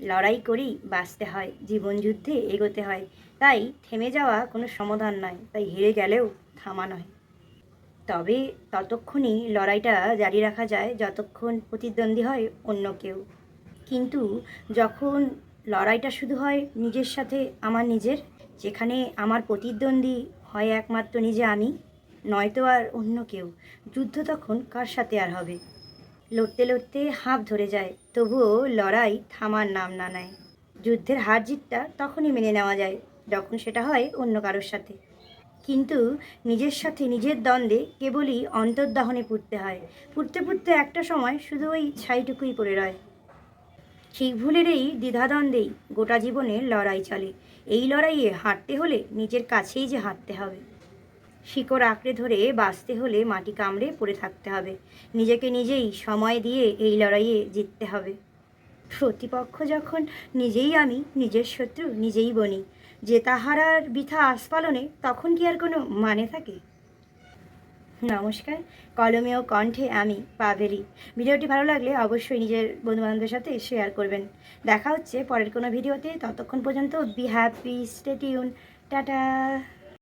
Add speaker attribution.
Speaker 1: লড়াই করেই বাঁচতে হয়, জীবন যুদ্ধে এগোতে হয়। তাই থেমে যাওয়া কোনো সমাধান নয়, তাই হেরে গেলেও থামা নয়। তবে ততক্ষণই লড়াইটা জারি রাখা যায়, যতক্ষণ প্রতিদ্বন্দ্বী হয় অন্য কেউ। কিন্তু যখন লড়াইটা শুধু হয় নিজের সাথে আমার নিজের, যেখানে আমার প্রতিদ্বন্দ্বী হয় একমাত্র নিজে আমি, নয়তো আর অন্য কেউ। যুদ্ধ তখন কার সাথে আর হবে? লড়তে লড়তে হাঁপ ধরে যায়, তবুও লড়াই থামার নাম না নেয়। যুদ্ধের হার জিতটা তখনই মেনে নেওয়া যায়, যখন সেটা হয় অন্য কারোর সাথে। কিন্তু নিজের সাথে নিজের দ্বন্দ্বে কেবলই অন্তর্দহনে পুড়তে হয়। পুড়তে পুড়তে একটা সময় শুধু ওই ছাইটুকুই পড়ে রয়। ঠিক ভুলের এই দ্বিধাদ্বন্দ্বেই গোটা জীবনের লড়াই চলে। এই লড়াইয়ে হাঁটতে হলে নিজের কাছেই যে হাঁটতে হবে। শিকড় আঁকড়ে ধরে বাঁচতে হলে মাটি কামড়ে পড়ে থাকতে হবে। নিজেকে নিজেই সময় দিয়ে এই লড়াইয়ে জিততে হবে। প্রতিপক্ষ যখন নিজেই আমি, নিজের শত্রু নিজেই বনি। যে তাহারার বৃথা আস্ফালনে তখন কি আর কোনো মানে থাকে? নমস্কার, কলমে ও কণ্ঠে আমি পাবেরি ভিডিওটি ভালো লাগলে অবশ্যই নিজের বন্ধুবান্ধবের সাথে শেয়ার করবেন। দেখা হচ্ছে পরের কোনো ভিডিওতে। ততক্ষণ পর্যন্ত be happy stay tune tata.